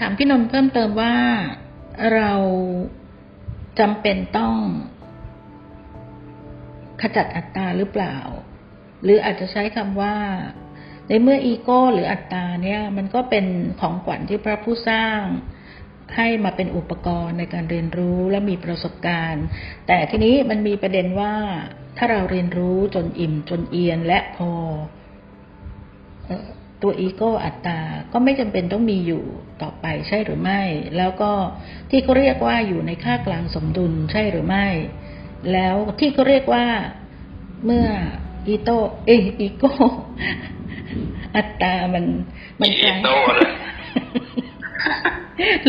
ถามพี่นนท์เพิ่มเติมว่าเราจำเป็นต้อง ขจัดอัตตาหรือเปล่า หรืออาจจะใช้คำว่า ในเมื่ออีโก้หรืออัตตาเนี่ย มันก็เป็นของขวัญที่พระผู้สร้างให้มาเป็นอุปกรณ์ในการเรียนรู้และมีประสบการณ์ แต่ทีนี้มันมีประเด็นว่า ถ้าเราเรียนรู้จนอิ่มจนเอียนและพอเอ่อ ตัวอีโก้อัตตา ก็ไม่จำเป็นต้องมีอยู่ต่อไปใช่หรือไม่ แล้วก็ที่เขาเรียกว่าอยู่ในค่ากลางสมดุลใช่หรือไม่ แล้วที่เขาเรียกว่าเมื่ออีโตเอยอีโก้อัตตามันมันอีโต้เลย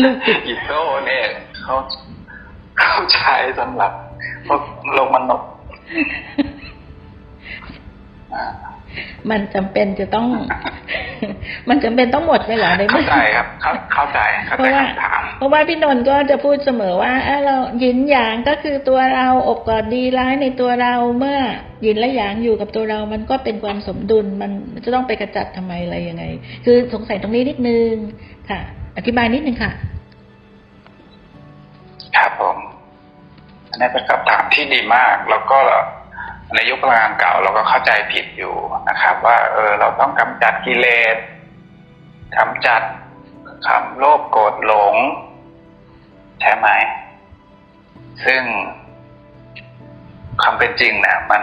ลูกติดอีโต้เนี่ยเขาเขาใช้สำหรับพวกโลกมนุษย์อ่า มันจำเป็นจะต้อง มันจำเป็นต้องหมดไปเหรอในเข้าเมื่อใจครับเข้าเข้าใจเข้าเพใจราะว่าคำถามเพราะว่าพี่นนท์ก็จะพูดเสมอว่าอะเราหยินหยางก็คือตัวเราอบกอดดีร้ายในตัวเราเมื่อหยินและหยางอยู่กับตัวเรา มันก็เป็นความสมดุลมันจะต้องไปกระจัดทำไมอะไรยังไง คือสงสัยตรงนี้นิดนึงค่ะ อธิบายนิดนึงค่ะครับผมอันนี้เป็นคำถามที่ดีมากแล้วก็ ในยุคพลังงานเก่าเราก็เข้าใจผิดอยู่นะครับ ว่าเออเราต้องกำจัดกิเลสกำจัดความโลภโกรธหลงใช่ไหม ซึ่งความเป็นจริงเนี่ยมัน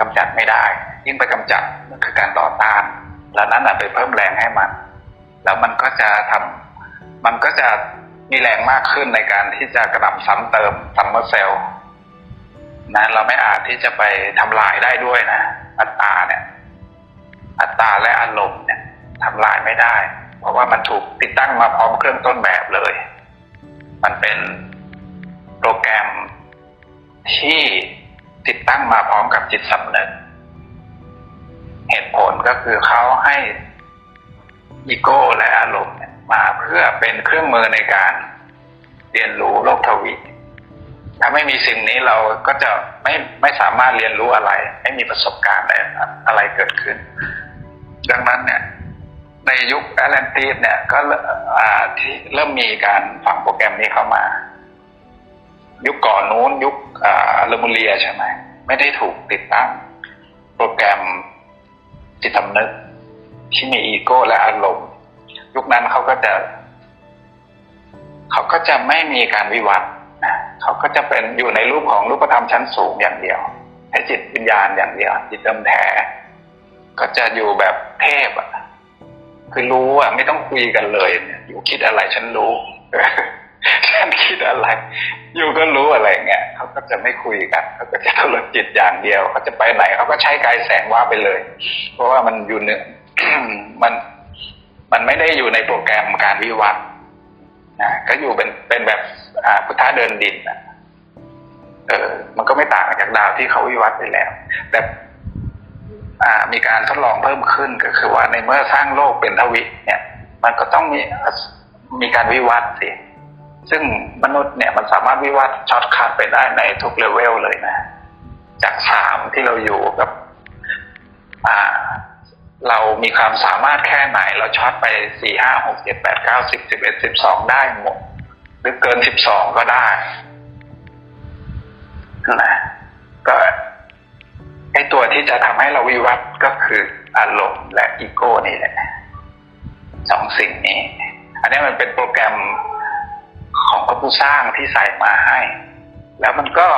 กำจัดไม่ได้ ยิ่งไปกำจัดมันคือการต่อต้าน แล้วนั้นน่ะไปเพิ่มแรงให้มัน แล้วมันก็จะทำมันก็จะมีแรงมากขึ้นในการที่จะกระหน่ำซ้ำเติมซัมเมอร์เซลล์ นะเราไม่อาจที่จะไปทำลายได้ด้วยนะอัตตาเนี่ย อัตตาและอารมณ์เนี่ยทำลายไม่ได้ เพราะว่ามันถูกติดตั้งมาพร้อมเครื่องต้นแบบเลย มันเป็นโปรแกรมที่ติดตั้งมาพร้อมกับจิตสำนึกเหตุผลก็คือเขาให้อีโก้และอารมณ์มาเพื่อเป็นเครื่องมือในการเรียนรู้โลกทวี ถ้าไม่มีสิ่งนี้เราก็จะไม่ไม่สามารถเรียนรู้อะไร ไม่มีประสบการณ์อะไรอะไรเกิดขึ้น ดังนั้นเนี่ย ในยุคแอตแลนติสเนี่ยก็อ่าที่เริ่มมีการฝังโปรแกรมนี้เข้ามา ยุคก่อนนู้นยุคอ่าเลมูเรียใช่ไหมไม่ได้ถูกติดตั้ง โปรแกรมจิตสำนึก ที่มีอีโก้และอารมณ์ ยุคนั้นเขาก็จะ เขาก็จะไม่มีการวิวัฒน์ เขาก็จะเป็นอยู่ในรูปของรูปธรรมชั้นสูงอย่างเดียวให้จิตวิญญาณอย่างเดียว จิตเดิมแท้ ก็จะอยู่แบบเทพอะคือรู้อะไม่ต้องคุยกันเลยอยู่คิดอะไรฉันรู้ฉันคิดอะไร อยู่ก็รู้อะไรเงี้ยเขาก็จะไม่คุยกันเขาก็จะทรจิตอย่างเดียวเขาจะไปไหนเขาก็ใช้กายแสงว่าไปเลย เพราะว่ามันอยู่เนื้อมันมันไม่ได้อยู่ในโปรแกรมการวิวัฒน์ นะก็อยู่เป็นเป็นแบบอ่าพุทธะเดินดินนะเออ มันก็ไม่ต่างจากดาวที่เขาวิวัฒน์ไปแล้ว แต่อ่ามีการทดลองเพิ่มขึ้นก็คือว่าในเมื่อสร้างโลกเป็นทวิเนี่ย มันก็ต้องมีมีการวิวัฒน์สิซึ่งมนุษย์เนี่ยมันสามารถวิวัฒน์ช็อตคัดไปได้ในทุกเลเวลเลยนะ จากสามที่เราอยู่กับ อ่า เรามีความสามารถแค่ไหน เราช็อตไปสี่ห้าหกเจ็ดแปดเก้าสิบสิบเอ็ดสิบสองได้หมด หรือเกินสิบสองก็ได้นะก็ไอตัวที่จะทำให้เราวิวัฒน์ก็คืออารมณ์และอีโก้นี่แหละสองสิ่งนี้ อันนี้มันเป็นโปรแกรมของพระผู้สร้างที่ใส่มาให้ แล้วมันก็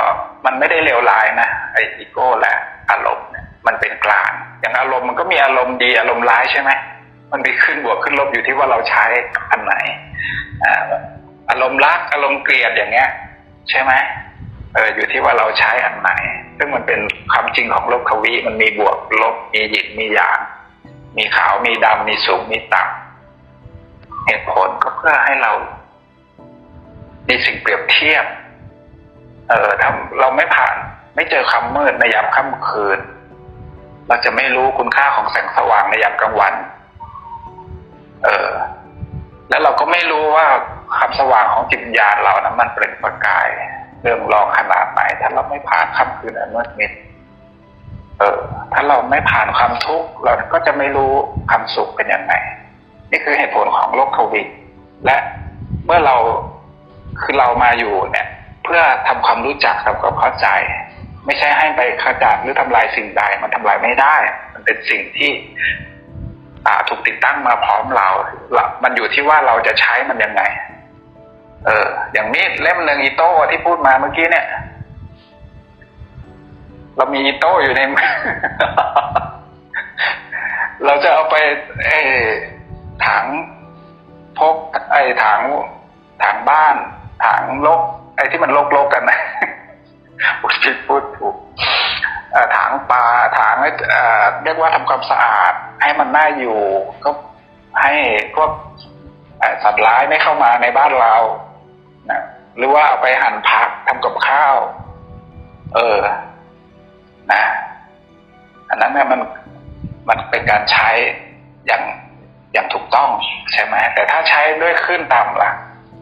มันไม่ได้เลวร้ายนะไออีโก้และ็มีอารมณ์ดีอารมณ์ร้ายใช่ไหมมันไปขึ้นบวกขึ้นลบอยู่ที่ว่าเราใช้อันไหนอารมณ์รักอารมณ์เกลียดอย่างเงี้ย ใช่ไหมเอออยู่ที่ว่าเราใช้อันไหน ซึ่งมันเป็นความจริงของโลกทวีมันมีบวกลบมีหยินมีหยาง มีขาวมีดำมีสูงมีต่ำเหตุผลก็เพื่อให้เรา มีสิ่งเปรียบเทียบ เออถ้าเราไม่ผ่าน ไม่เจอคำมืดในยามค่ำคืน เราจะไม่รู้คุณค่าของแสงสว่างในยามกลางวัน เออ แล้วเราก็ไม่รู้ว่าความสว่างของจิตวิญญาณเรานะมันเป็นประกาย เริ่มรองขนาดไหน ถ้าเราไม่ผ่านค่ำคืนอันมืดมิด เออ ถ้าเราไม่ผ่านความทุกข์เราก็จะไม่รู้ความสุขเป็นยังไง นี่คือเหตุผลของโลกโควิด และเมื่อเราคือเรามาอยู่เนี่ย เพื่อทำความรู้จักทำความเข้าใจ ไม่ใช่ให้ไปขจัดหรือทำลายสิ่งใด มันทำลายไม่ได้ มันเป็นสิ่งที่ถูกติดตั้งมาพร้อมเรา มันอยู่ที่ว่าเราจะใช้มันยังไง เออ อย่างมีดเล่มหนึ่งอีโต้ที่พูดมาเมื่อกี้เนี่ย เรามีอีโต้อยู่ในมือ เราจะเอาไปไอ้ถังพกไอ้ถังถังบ้านถังลก ไอ้ที่มันลกๆกันนะ พูดผิดพูดถูกถังปลาถังเอ่เรียกว่าทำความสะอาด ให้มันน่าอยู่ ก็ให้พวกสัตว์ร้ายไม่เข้ามาในบ้านเรานะหรือว่าเอาไปหั่นผักทำกับข้าว เออ นะ อันนั้นเนี่ยมันมันเป็นการใช้อย่างอย่างถูกต้องใช่ไหมแต่ถ้าใช้ด้วยขึ้นต่ำล่ะ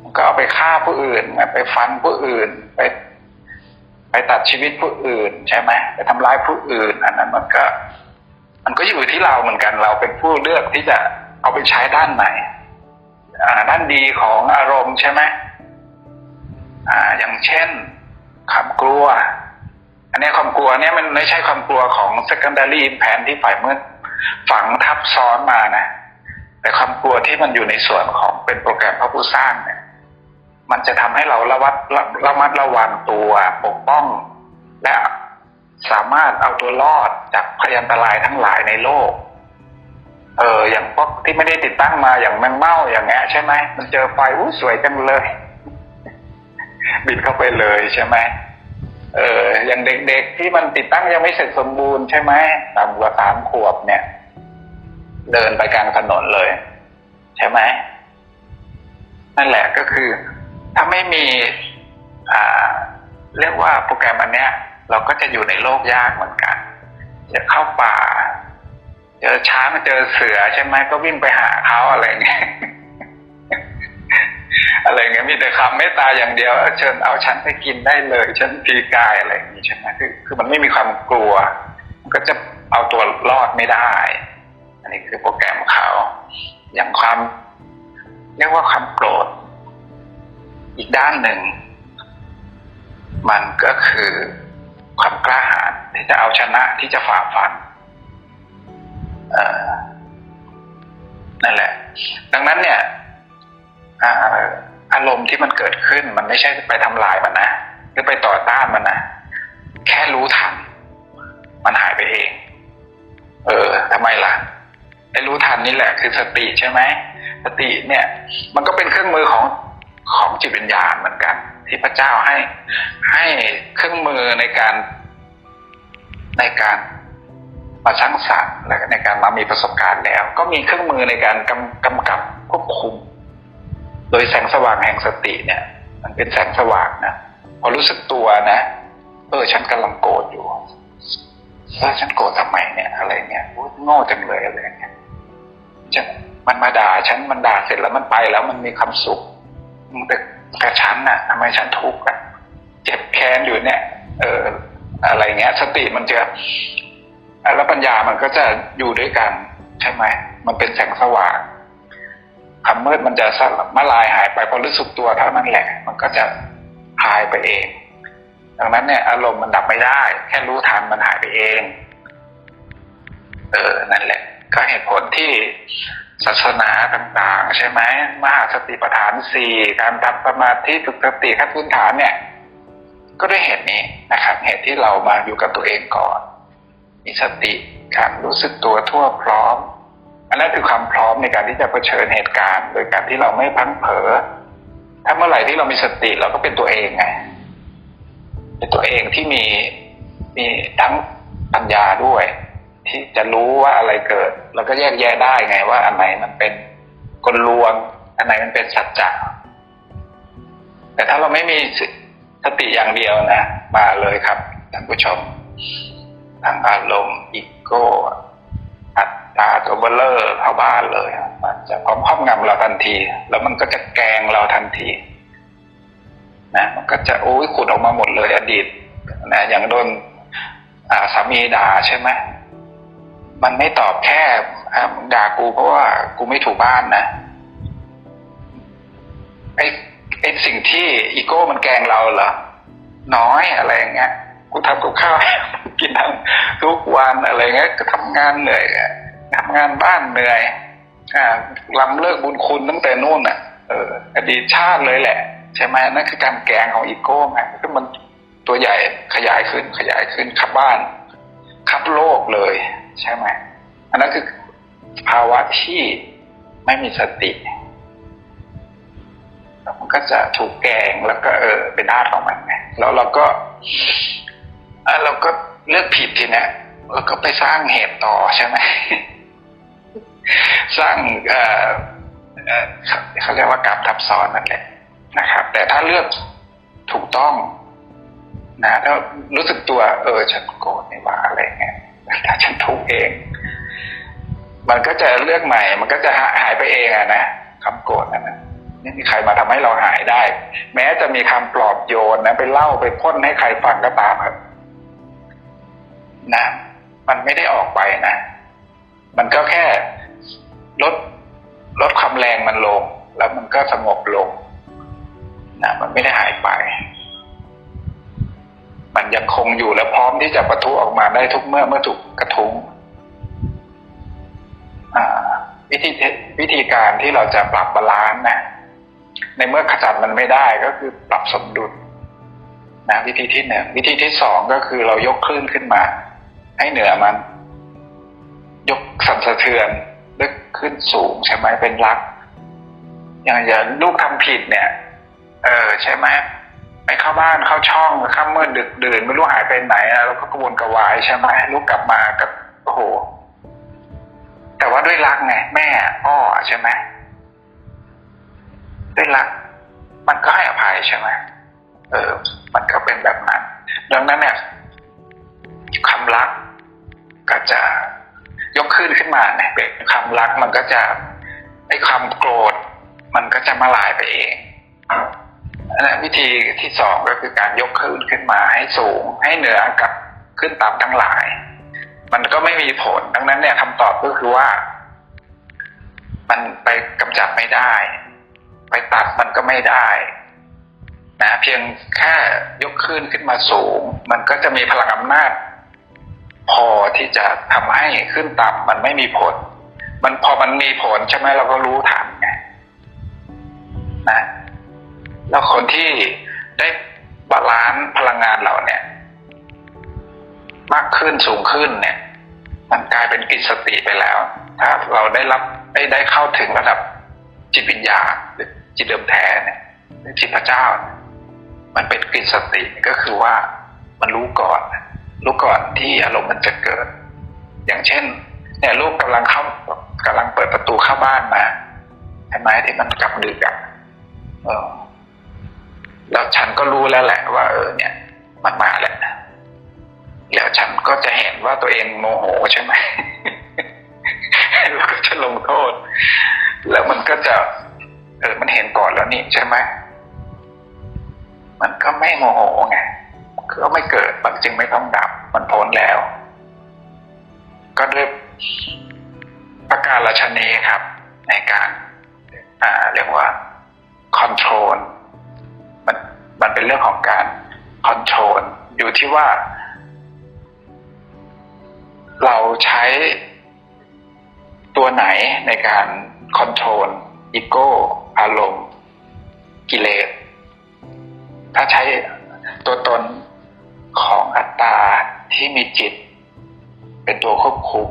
มันก็เอาไปฆ่าผู้อื่น ไปฟันผู้อื่น ไป ตัดชีวิตผู้อื่นใช่ไหมไปทำร้ายผู้อื่น อันนั้นมันก็ มันก็อยู่ที่เราเหมือนกัน เราเป็นผู้เลือกที่จะเอาไปใช้ด้านไหนด้านดีของอารมณ์ใช่ไหมออย่างเช่นความกลัว อันนี้ความกลัวเนี่ยมันไม่ใช่ความกลัวของ secondary impact ที่ฝ่ายมืดฝังทับซ้อนมานะ แต่ความกลัวที่มันอยู่ในส่วนของเป็นโปรแกรมพระผู้สร้างเนี่ย มันจะทำให้เราระวัดระระมัดระวังตัวปกป้อง และสามารถเอาตัวรอดจากพยันตรายทั้งหลายในโลก เอออย่างพวกที่ไม่ได้ติดตั้งมาอย่างแมงเม่าอย่างเงี้ยใช่ไหมมันเจอไฟอู้สวยจังเลย บินเข้าไปเลยใช่ไหมเอออย่างเด็กๆที่มันติดตั้งยังไม่เสร็จสมบูรณ์ใช่ไหมต่ำกว่าสามขวบเนี่ย เดินไปกลางถนนเลย ใช่ไหมนั่นแหละก็คือ ถ้าไม่มีอ่าเรียกว่าโปรแกรมอันเนี้ย เราก็จะอยู่ในโลกยากเหมือนกันจะเข้าป่า เจอช้างเจอเสือใช่ไหมก็วิ่งไปหาเขาอะไรเงี้ยอะไรเงี้ยมีแต่คำเมตตาอย่างเดียวเออเชิญเอาฉันไปกินได้เลยฉันตีกายอะไรอย่างนี้ใช่ไหมคือคือมันไม่มีความกลัว มันก็จะเอาตัวรอดไม่ได้ อันนี้คือโปรแกรมเขาอย่างความเรียกว่าความโกรธ อีกด้านหนึ่ง มันก็คือความกล้าหาญที่จะเอาชนะที่จะฝ่าฟันนั่นแหละ ดังนั้นเนี่ยอาอารมณ์ที่มันเกิดขึ้น มันไม่ใช่ไปทำลายมันนะหรือไปต่อต้านมันนะแค่รู้ทัน มันหายไปเอง เออทำไมล่ะไอ้รู้ทันนี่แหละคือสติใช่ไหมสติเนี่ย มันก็เป็นเครื่องมือของ ของจิตวิญญาณเหมือนกัน ที่พระเจ้าให้ให้เครื่องมือในการในการมาสร้างสรรค์และในการมามีประสบการณ์แล้ว ก็มีเครื่องมือในการกำกำกับควบคุม โดยแสงสว่างแห่งสติเนี่ย มันเป็นแสงสว่างนะพอรู้สึกตัวนะเออฉันกำลังโกรธอยู่เออฉันโกรธทำไมเนี่ย อะไรเนี่ยโอ๊ยโง่จังเลยอะไรเนี่ยมันมาด่าฉันมันด่าเสร็จแล้วมันไปแล้วมันมีความสุข มันแต่กับฉันน่ะทำไมฉันทุกข์อะเจ็บแค้นอยู่เนี่ย เอออะไรเงี้ย สติมันจะแล้วปัญญามันก็จะอยู่ด้วยกัน ใช่ไหมมันเป็นแสงสว่างความมืดมันจะสลับมาลายหายไปพอรู้สึกตัวเท่านั้นแหละ มันก็จะหายไปเอง ดังนั้นเนี่ย อารมณ์มันดับไม่ได้ แค่รู้ทันมันหายไปเอง เออนั่นแหละ ก็เหตุผลที่ ศาสนาต่างๆ ใช่ไหมมหาสติปัฏฐานสี่การทำสมาธิฝึกสติขั้นพื้นฐานเนี่ย ก็ด้วยเหตุนี้นะครับ เหตุที่เรามาอยู่กับตัวเองก่อน มีสติการรู้สึกตัวทั่วพร้อม อันนั้นคือความพร้อมในการที่จะเผชิญเหตุการณ์ โดยการที่เราไม่พลั้งเผลอถ้าเมื่อไหร่ที่เรามีสติเราก็เป็นตัวเองไงเป็นตัวเองที่มีมีทั้งปัญญาด้วย ที่จะรู้ว่าอะไรเกิด แล้วก็แยกแยะได้ไงว่าอันไหนมันเป็นกลลวง อันไหนมันเป็นสัจจะแต่ถ้าเราไม่มีสติอย่างเดียวนะ มาเลยครับท่านผู้ชมทางอารมณ์อีโก้อัตตาตัวเบลเลอร์เข้าบ้านเลยมันจะพร้อมครอบงำเราทันที แล้วมันก็จะแกงเราทันทีนะมันก็จะโอ้ยขุดออกมาหมดเลยอดีตนะอย่างโดนสามีด่าใช่ไหม มันไม่ตอบแค่ด่ากูเพราะว่ากูไม่ถูกบ้านนะไอ้สิ่งที่อีโก้มันแกงเราเหรอน้อยอะไรอย่างเงี้ยกูทำกับข้าวกินทั้งทุกวันอะไรเงี้ยก็ทำงานเหนื่อยทำงานบ้านเหนื่อย อ่าลำเลิกบุญคุณตั้งแต่นู่นอะ เออ อดีตชาติเลยแหละ ใช่ไหมนั่นคือการแกงของอีโก้ไงคือมันตัวใหญ่ขยายขึ้นขยายขึ้นขับบ้านขับโลกเลย ใช่ไหมอันนั้นคือภาวะที่ไม่มีสติมันก็จะถูกแกงแล้วก็เออเป็นอาตของมันไงแล้วเราก็เออเราก็เลือกผิดทีเนี้ยเราก็ไปสร้างเหตุต่อใช่ไหมสร้างเออเขาเขาเรียกว่ากรรมทับซ้อนนั่นแหละนะครับ แต่ถ้าเลือกถูกต้องนะถ้ารู้สึกตัว เออฉันโกรธไม่ว่าอะไรเงี้ย ถ้าฉันทุกข์เอง มันก็จะเลือกใหม่ มันก็จะหายไปเองอะนะคำโกรธนั่นนะไม่มีใครมาทำให้เราหายได้ แม้จะมีคำปลอบโยนนะไปเล่าไปพ่นให้ใครฟังก็ตามครับนะ มันไม่ได้ออกไปนะ มันก็แค่ลดลดความแรงมันลง แล้วมันก็สงบลงนะมันไม่ได้หายไป มันยังคงอยู่และพร้อมที่จะประทุออกมาได้ทุกเมื่อเมื่อถูกกระทุ้งวิธีวิธีการที่เราจะปรับบาลานซ์นะในเมื่อขจัดมันไม่ได้ก็คือปรับสมดุลนะวิธีที่หนึ่งวิธีที่สองก็คือเรายกคลื่นขึ้นมา ให้เหนือมัน ยกสั่นสะเทือนลึกขึ้นสูงใช่ไหมเป็นรัก อย่างอย่างลูกทำผิดเนี่ย เออใช่ไหม ไปเข้าบ้านเข้าช่องข้ามมืดดึกดื่นไม่รู้หายไปไหนอะแล้วก็กระวนกระวายใช่ไหมลูกกลับมาก็โอ้โห แต่ว่าด้วยรักไงแม่พ่อใช่ไหมด้วยรัก มันก็ให้อภัยใช่ไหมเออ มันก็เป็นแบบนั้น ดังนั้นเนี่ยคำรักก็จะยกขึ้นขึ้นมาเนี่ยเป็นคำรักมันก็จะไอ้ความโกรธ มันก็จะมาลายไปเอง นนั้นวิธีที่สองก็คือการยกขึ้นขึ้นมาให้สูงให้เหนือกับขึ้นต่ำทั้งหลาย มันก็ไม่มีผลดังนั้นเนี่ยคำตอบก็คือว่า มันไปกำจัดไม่ได้ ไปตัดมันก็ไม่ได้นะเพียงแค่ยกขึ้นขึ้นมาสูง มันก็จะมีพลังอำนาจ พอที่จะทำให้ขึ้นต่ำมันไม่มีผล มันพอมันมีผลใช่ไหมเราก็รู้ทันไงนะ แล้วคนที่ได้บาลานซ์พลังงานเราเนี่ย มากขึ้นสูงขึ้นเนี่ย มันกลายเป็นกิจสติไปแล้ว ถ้าเราได้รับได้ได้เข้าถึงระดับจิตวิญญาณหรือจิตเดิมแท้เนี่ยหรือจิตพระเจ้า มันเป็นกิจสติก็คือว่ามันรู้ก่อนรู้ก่อนที่อารมณ์มันจะเกิด อย่างเช่น เนี่ยลูกกำลังเข้ากำลังเปิดประตูเข้าบ้านมาเห็นไหมที่มันกลับดึกอะเออ แล้วฉันก็รู้แล้วแหละว่าเออเนี่ย มันมาแล้วแล้วฉันก็จะเห็นว่าตัวเองโมโหใช่ไหมแล้วก็จะลงโทษ แล้วมันก็จะ เออมันเห็นก่อนแล้วนี่ใช่ไหมมันก็ไม่โมโหไงก็ไม่เกิดมันจึงไม่ต้องดับ มันพ้นแล้ว ก็ด้วยประการละชนีครับ ในการเรียกว่าคอนโทรล มันเป็นเรื่องของการคอนโทรลอยู่ที่ว่า เราใช้ตัวไหนในการคอนโทรลอีโก้อารมณ์ กิเลส ถ้าใช้ตัวตนของอัตตาที่มีจิต เป็นตัวควบคุม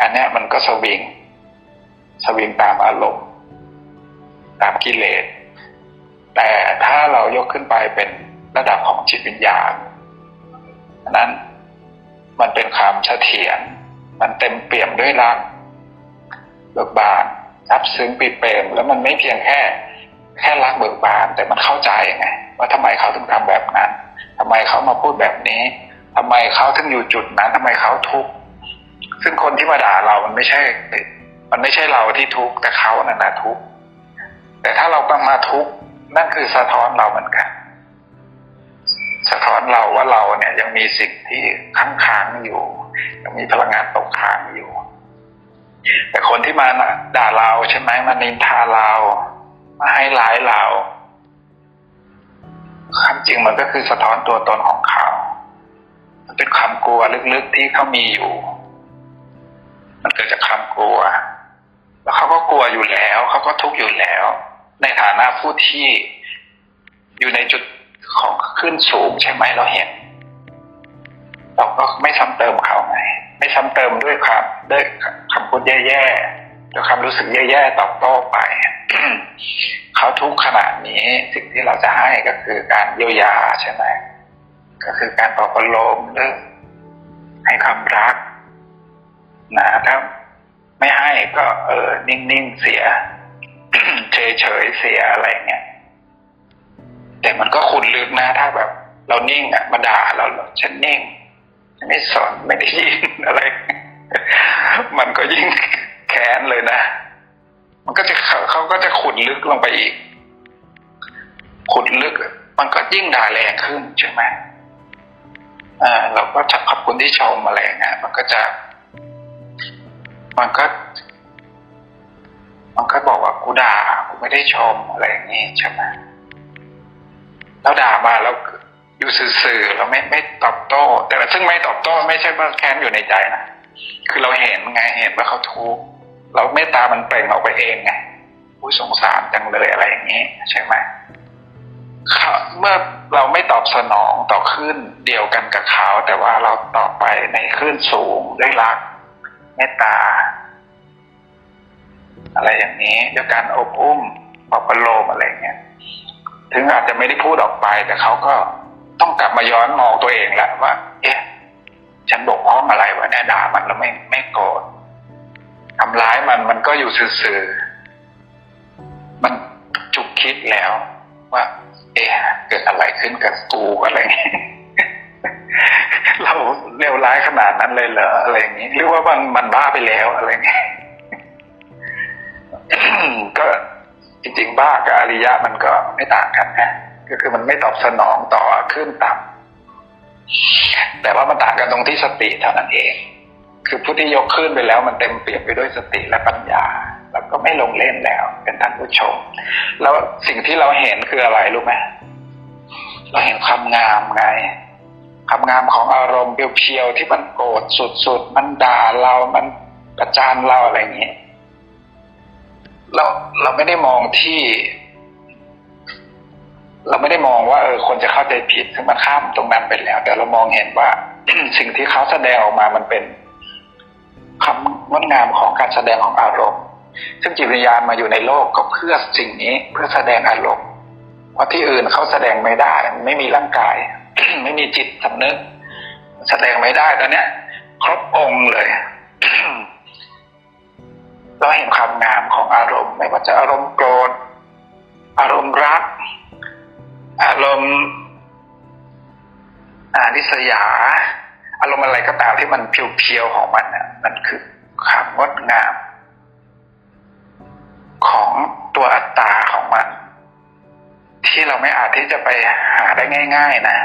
อันนี้มันก็สวิง สวิงตามอารมณ์ ตามกิเลส แต่ถ้าเรายกขึ้นไปเป็นระดับของจิตวิญญาณนั้นมันเป็นความเสถียรมันเต็มเปี่ยมด้วยรักเบิกบานซับซึ้งปีเปรมแล้วมันไม่เพียงแค่ แค่รักเบิกบานแต่มันเข้าใจไงว่าทำไมเขาถึงทำแบบนั้นทำไมเขามาพูดแบบนี้ทำไมเขาถึงอยู่จุดนั้นทำไมเขาทุกข์ซึ่งคนที่มาด่าเรามันไม่ใช่ มันไม่ใช่เราที่ทุกข์แต่เขานั่นนะทุกข์แต่ถ้าเราต้องมาทุกข์ นั่นคือสะท้อนเราเหมือนกัน สะท้อนเราว่าเราเนี่ย ยังมีสิ่งที่ค้างค้างอยู่ ยังมีพลังงานตกค้างอยู่ แต่คนที่มาด่าเราใช่ไหมมานินทาเรามาให้ร้ายเราจริงมันก็คือสะท้อนตัวตนของเขา มันเป็นความกลัวลึกๆที่เขามีอยู่ มันเกิดจากความกลัว แล้วเขาก็กลัวอยู่แล้ว เขาก็ทุกข์อยู่แล้ว ในฐานะผู้ที่อยู่ในจุดของขึ้นสูงใช่ไหมเราเห็นเราก็ไม่ซ้ำเติมเขาไงไม่ซ้ำเติมด้วยครับด้วยคำพูดแย่ๆด้วยความรู้สึกแย่ๆตอบโต้ไปเขาทุกข์ขนาดนี้สิ่งที่เราจะให้ก็คือการเยียวยาใช่ไหมก็คือการปลอบประโลมหรือให้ความรักนะถ้าไม่ให้ก็เออนิ่งๆเสีย เฉยเสียอะไรเงี้ยแต่มันก็ขุนลึกนะถ้าแบบ เรานิ่งอะมาด่าเราฉันนิ่งฉันไม่สนไม่ได้ยินอะไร มันก็ยิ่งแค้นเลยนะ มันก็จะเขาเขาก็จะขุดลึกลงไปอีก ขุดลึก มันก็ยิ่งด่าแรงขึ้นใช่ไหมอ่าเราก็จะขอบคุณที่ชมอะไรเงี้ยมันก็จะ มันก็ มันก็บอกว่ากูด่ากูไม่ได้ชมอะไรอย่างนี้ใช่ไหมแล้วด่ามาแล้วอยู่สื่อๆเราไม่ไม่ตอบโต้ แต่ซึ่งไม่ตอบโต้ไม่ใช่ว่าแค้นอยู่ในใจนะคือเราเห็นไงเห็นว่าเขาทุกข์เราเมตตามันเปล่งออกไปเองไงผู้สงสารจังเลยอะไรอย่างนี้ใช่ไหมเมื่อเราไม่ตอบสนองต่อขึ้นเดียวกันกับเขาแต่ว่าเราตอบไปในขึ้นสูงด้วยรักเมตตา อะไรอย่างนี้ด้วยการอบอุ้มปลอบประโลมอะไรเงี้ยถึงอาจจะไม่ได้พูดออกไป แต่เขาก็ต้องกลับมาย้อนมองตัวเองแหละว่า เอ๊ะ ฉันบกพร่องอะไรวะเนี่ยด่ามันแล้วไม่ไม่โกรธทำร้ายมันมันก็อยู่ซื่อๆมันจุกคิดแล้ว ว่า เอ๊ะเกิดอะไรขึ้นกับกูอะไรเงี้ยเราเลวร้ายขนาดนั้นเลยเหรออะไรอย่างนี้หรือว่ามันมันบ้าไปแล้วอะไรเงี้ย ก็จริงๆ บ้ากับอริยะมันก็ไม่ต่างกันนะก็คือมันไม่ตอบสนองต่อขึ้นต่ำแต่ว่ามันต่างกันตรงที่สติเท่านั้นเอง คือผู้ที่ยกขึ้นไปแล้วมันเต็มเปี่ยมไปด้วยสติและปัญญา แล้วก็ไม่ลงเล่นแล้ว เป็นท่านผู้ชม แล้วสิ่งที่เราเห็นคืออะไรรู้ไหมเราเห็นความงามไงความงามของอารมณ์เพียวๆที่มันโกรธสุดๆ มันด่าเรา มันประจานเราอะไรอย่างนี้ เราเราไม่ได้มองที่ เราไม่ได้มองว่าเออคนจะเข้าใจผิดซึ่งมันข้ามตรงนั้นไปแล้ว แต่เรามองเห็นว่าสิ่งที่เขาแสดงออกมามันเป็นความงดงามของการแสดงของอารมณ์ ซึ่งจิตวิญญาณมาอยู่ในโลกก็เพื่อสิ่งนี้เพื่อแสดงอารมณ์เพราะที่อื่นเขาแสดงไม่ได้ ไม่มีร่างกาย ไม่มีจิตสำนึก แสดงไม่ได้ตอนเนี้ย ครบองค์เลย เราเห็นความงามของอารมณ์ไม่ว่าจะอารมณ์โกรธอารมณ์รัก อารมณ์อาริษยา อารมณ์อะไรก็ตามที่มันเพียวๆของมันน่ะมันคือความงดงาม ของตัวอัตตาของมัน ที่เราไม่อาจที่จะไปหาได้ง่าย ๆ นะ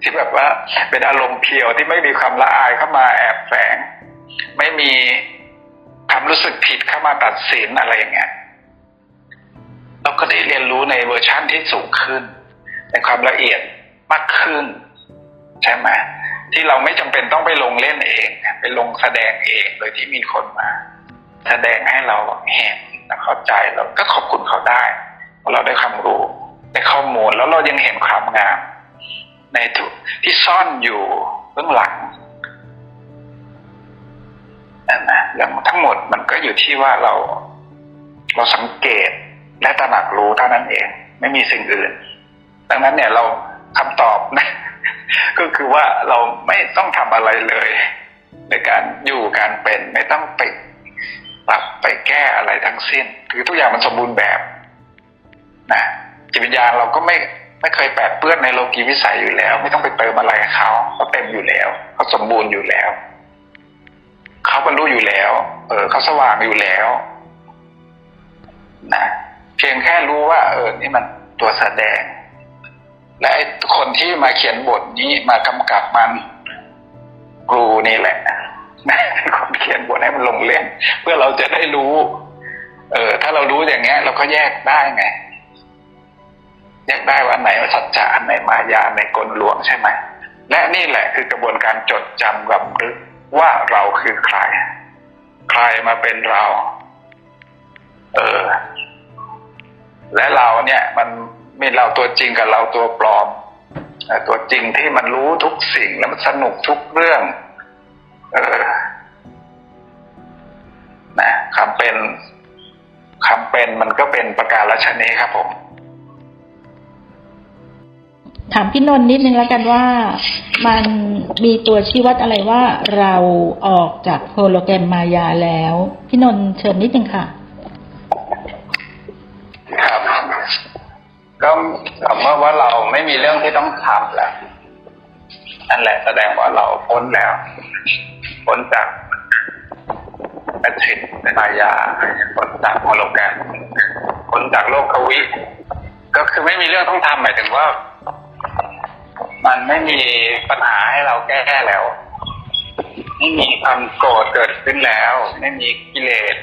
ที่แบบว่าเป็นอารมณ์เพียวที่ไม่มีความละอายเข้ามาแอบแฝง ไม่มี ความรู้สึกผิดเข้ามาตัดสินอะไรอย่างเงี้ยเราก็ได้เรียนรู้ในเวอร์ชั่นที่สูงขึ้น ในความละเอียดมากขึ้น ใช่ไหมที่เราไม่จำเป็นต้องไปลงเล่นเอง ไปลงแสดงเองโดยที่มีคนมา แสดงให้เราเห็นและเข้าใจเราก็ขอบคุณเขาได้เพราะเราได้ความรู้ได้ข้อมูลแล้วเรายังเห็นความงาม ในทุกที่ซ่อนอยู่เบื้องหลัง อย่างทั้งหมดมันก็อยู่ที่ว่าเรา เราสังเกตและตระหนักรู้เท่านั้นเอง ไม่มีสิ่งอื่น ดังนั้นเนี่ยเราคำตอบนะก็คือว่าเราไม่ต้องทำอะไรเลย ในการอยู่การเป็นไม่ต้องไปปรับไปแก้อะไรทั้งสิ้น คือทุกอย่างมันสมบูรณ์แบบนะจิตวิญญาณเราก็ไม่ไม่เคยแปดเปื้อนในโลกีวิสัยอยู่แล้ว ไม่ต้องไปเติมอะไรเขาเขาเต็มอยู่แล้วเขาสมบูรณ์อยู่แล้ว เขาบรรลุอยู่แล้ว เออเขาสว่างอยู่แล้วนะเพียงแค่รู้ว่า เออ นี่มันตัวแสดง และไอ้คนที่มาเขียนบทนี้มากำกับมันครูนี่แหละนะคนเขียนบทให้มันลงเล่น เพื่อเราจะได้รู้ เออ ถ้าเรารู้อย่างเงี้ย เราก็แยกได้ไง แยกได้ว่าไหนสัจจะอันไหนมายาอันไหนกลลวงใช่ไหมและนี่แหละคือกระบวนการจดจำกับลึก ว่าเราคือใคร ใครมาเป็นเรา เออ และเราเนี่ย มันมีเราตัวจริงกับเราตัวปลอมตัวจริงที่มันรู้ทุกสิ่งแล้วมันสนุกทุกเรื่อง เออนะคำเป็นคำเป็นมันก็เป็นประการละชนีครับผม ถามพี่นนท์นิดนึงแล้วกันว่ามันมีตัวชี้วัดอะไรว่าเราออกจากโฮโลแกรมมายาแล้ว พี่นนท์เชิญนิดนึงค่ะ ครับก็คำว่าว่าเราไม่มีเรื่องที่ต้องทำแล้วนั่นแหละแสดงว่าเราพ้นแล้วพ้นจากแมทริกซ์มายาพ้นจากโฮโลแกรมพ้นจากโลกกวิก็คือไม่มีเรื่องต้องทำหมายถึงว่า มันไม่มีปัญหาให้เราแก้แล้ว ไม่มีความโกรธเกิดขึ้นแล้ว ไม่มีกิเลส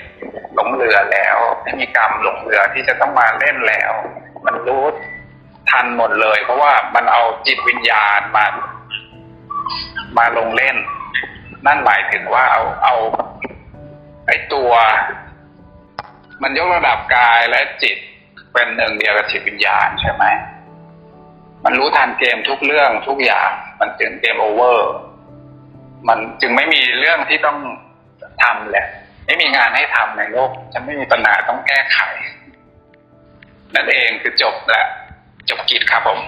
หลงเหลือแล้ว ไม่มีกรรมหลงเหลือที่จะต้องมาเล่นแล้ว มันรู้ทันหมดเลย เพราะว่ามันเอาจิตวิญญาณมา มาลงเล่น นั่นหมายถึงว่าเอาเอาไอ้ตัว มันยกระดับกายและจิตเป็นหนึ่งเดียวกับจิตวิญญาณใช่ไหม มันรู้ทันเกมทุกเรื่องทุกอย่าง มันถึงเกมโอเวอร์ มันจึงไม่มีเรื่องที่ต้องทำแหละ ไม่มีงานให้ทำในโลก ฉันไม่มีปัญหาต้องแก้ไข นั่นเองคือจบแหละ จบกิจครับผม